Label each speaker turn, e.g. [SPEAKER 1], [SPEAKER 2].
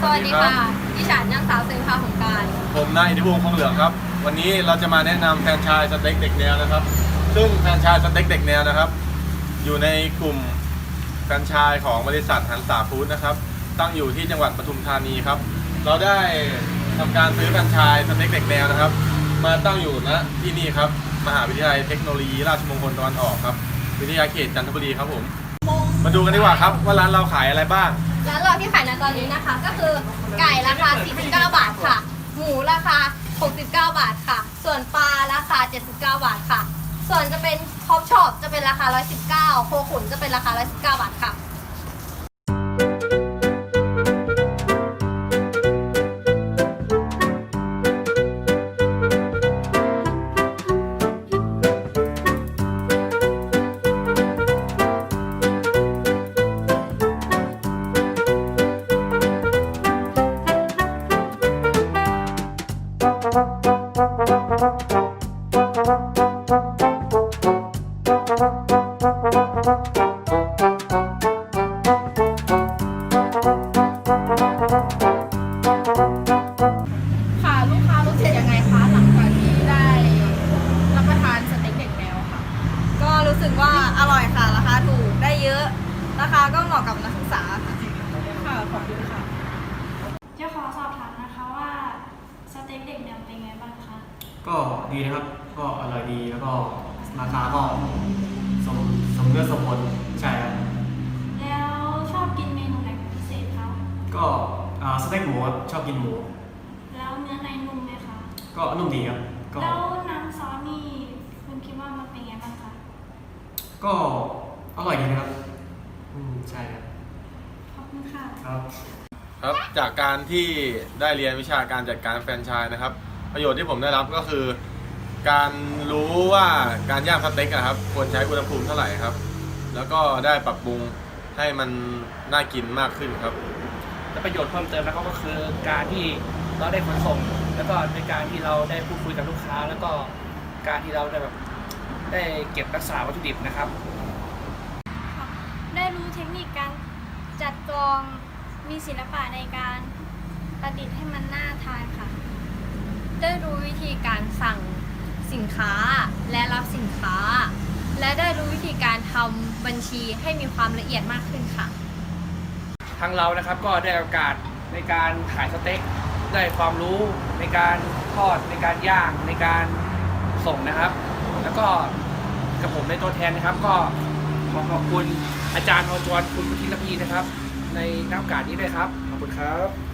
[SPEAKER 1] สวัสดีค่ะ ดิฉันนางสาวเซนพาของการ
[SPEAKER 2] ผมนายอิทธิพงศ์คงเหลืองครับ วันนี้เราจะมาแนะนำแฟรนไชส์สเต็กเด็กแนวนะครับ ซึ่งแฟรนไชส์สเต็กเด็กแนวนะครับ อยู่ในกลุ่มแฟรนไชส์ของบริษัทหันสาฟู้ดนะครับ ตั้งอยู่ที่จังหวัดปทุมธานีครับ เราได้ทำการซื้อแฟรนไชส์สเต็กเด็กแนวนะครับ มาตั้งอยู่ณที่นี่ครับ มหาวิทยาลัยเทคโนโลยี ราชมงคลตะวันออกครับ วิทยาเขตจันทบุรีครับผม มาดูกันดีกว่าครับว่าร้านเราขายอะไรบ้าง
[SPEAKER 1] ร้วเราที่ขายในตอนนี้นะคะ ก็คือไก่ราคา 49 บาทค่ะ หมูราคา 69 บาทค่ะ ส่วนปลาราคา 79 บาทค่ะ ส่วนจะเป็นท็อปช็อปจะเป็นราคา 119 โคขุนจะเป็นราคา 119 บาทค่ะ
[SPEAKER 3] ค่ะลูกค้ารู้สึกยังไงคะหลังจากที่ได้รับประทานสเต็กเด็กแนวค่ะ
[SPEAKER 4] ก็รู้สึกว่าอร่อยค่ะ ราคาถูกได้เยอะ ราคาก็เหมาะกับนักศึกษาค่ะ
[SPEAKER 3] ค่ะขอบคุณค่ะ
[SPEAKER 5] จะขอสอบถามนะคะว่าสเต็กเด็กแนวเป็นไงบ้างคะ
[SPEAKER 6] ก็ ดีนะครับ ก็อร่อยดีแล้วก็ราคาก็สมสมเนื้อสมผลใช่ครับ
[SPEAKER 5] แล้วชอบกินเมนูไหนเป็นพิเศษคะ
[SPEAKER 6] ก็อ่าสเต็กหมูครับชอบกินหมู
[SPEAKER 5] แล้วเนื้อในนุ่มไหมคะ
[SPEAKER 6] ก็นุ่มดีครับก็
[SPEAKER 5] แล้วน้ำซอสนี่คุณคิดว่ามันเป็นไงบ้างคะ
[SPEAKER 6] ก็อร่อยดีนะครับอืมใช่ครับ
[SPEAKER 5] ขอบคุณค่ะ
[SPEAKER 6] ครับ
[SPEAKER 2] ครับ จากการที่ได้เรียนวิชาการจัดการแฟรนไชส์นะครับ ประโยชน์ที่ผมได้รับก็คือ การรู้ว่าการย่างสเต็กอะครับ ควรใช้อุณหภูมิเท่าไหร่ครับ แล้วก็ได้ปรับปรุงให้มันน่ากินมากขึ้นครับ
[SPEAKER 7] และประโยชน์เพิ่มเติมนะครับก็คือการที่เราได้ขนส่ง แล้วก็ในการที่เราได้พูดคุยกับลูกค้า แล้วก็การที่เราได้แบบได้เก็บรักษาวัตถุดิบนะครับ
[SPEAKER 5] ได้รู้เทคนิคการจัดกรองมีศิลปะในการประดิษฐ์ให้มันน่าทานค่ะ
[SPEAKER 1] ได้รู้วิธีการสั่ง สินค้าและรับสินค้า และได้รู้วิธีการทำบัญชีให้มีความละเอียดมากขึ้นค่ะ
[SPEAKER 7] ทางเรานะครับก็ได้โอกาสในการขายสเต็กได้ความรู้ในการทอดในการย่างในการส่งนะครับ แล้วก็กับผมในตัวแทนนะครับก็ขอขอบคุณอาจารย์อจรคุณพุทธิรพีนะครับ ในน้ำโอกาสนี้ด้วยครับ ขอบคุณครับ